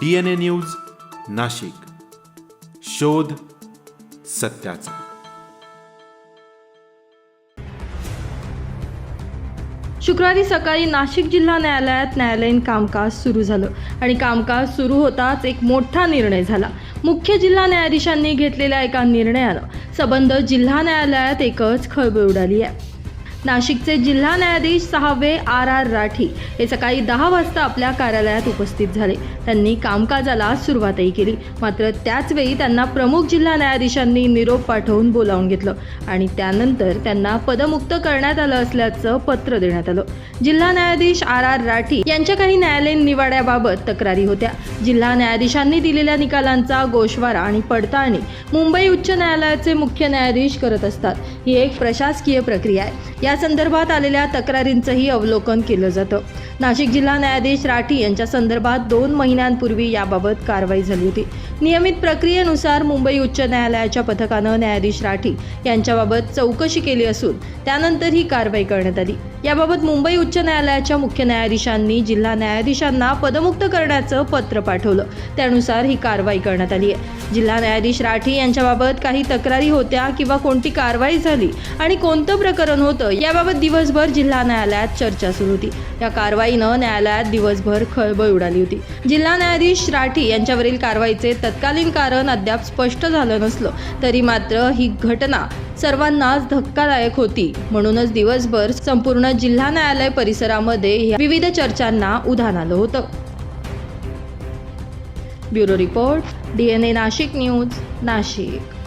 D N A news Nashik. शोध सत्याचा. शुक्रवारी सकाळी नाशिक जिल्हा न्यायालयात न्यायालयीन कामकाज सुरू झालं आणि कामकाज सुरू होताच एक मोठा निर्णय झाला. मुख्य जिल्हा न्यायाधीशांनी घेतलेल्या एका निर्णयानं सबंध जिल्हा न्यायालयात एकच खळबळ उडाली आहे. नाशिकचे जिल्हा न्यायाधीश सहावे आर आर राठी हे सकाळी दहा वाजता आपल्या कार्यालयात उपस्थित झाले. त्यांनी कामकाजाला सुरुवातही केली. मात्र त्याचवेळी त्यांना प्रमुख जिल्हा न्यायाधीशांनी निरोप पाठवून बोलावून घेतलं आणि त्यानंतर त्यांना पदमुक्त करण्यात आलं असल्याचं पत्र देण्यात आलं. जिल्हा न्यायाधीश आर आर राठी यांच्या काही न्यायालयीन निवाड्याबाबत तक्रारी होत्या. जिल्हा न्यायाधीशांनी दिलेल्या निकालांचा गोषवारा आणि पडताळणी मुंबई उच्च न्यायालयाचे मुख्य न्यायाधीश करत असतात. ही एक प्रशासकीय प्रक्रिया आहे. या संदर्भात आलेल्या तक्रारींचंही अवलोकन केलं जातं. नाशिक जिल्हा न्यायाधीश राठी यांच्या संदर्भात दोन महिन्यांपूर्वी याबाबत कारवाई झाली होती. नियमित प्रक्रियेनुसार मुंबई उच्च न्यायालयाच्या पथकानं न्यायाधीश राठी यांच्याबाबत चौकशी केली असून त्यानंतर ही कारवाई करण्यात आली. याबाबत मुंबई उच्च न्यायालयाच्या मुख्य न्यायाधीशांनी जिल्हा न्यायाधीशांना पदमुक्त करण्याचं पत्र पाठवलं. त्यानुसार ही कारवाई करण्यात आली आहे. जिल्हा न्यायाधीश राठी यांच्याबाबत काही तक्रारी होत्या किंवा कोणती कारवाई झाली आणि कोणतं प्रकरण होतं याबाबत दिवसभर जिल्हा न्यायालयात चर्चा सुरू होती. या कारवाईनं न्यायालयात दिवसभर खळबळ उडाली होती. जिल्हा न्यायाधीश राठी यांच्यावरील कारवाईचे तत्कालीन कारण अद्याप स्पष्ट झालं नसलं तरी मात्र ही घटना सर्वांनाच धक्कादायक होती. म्हणूनच दिवसभर संपूर्ण जिल्हा न्यायालय परिसरामध्ये विविध चर्चांना उधाण आलं होतं. Bureau report D N A Nashik news Nashik.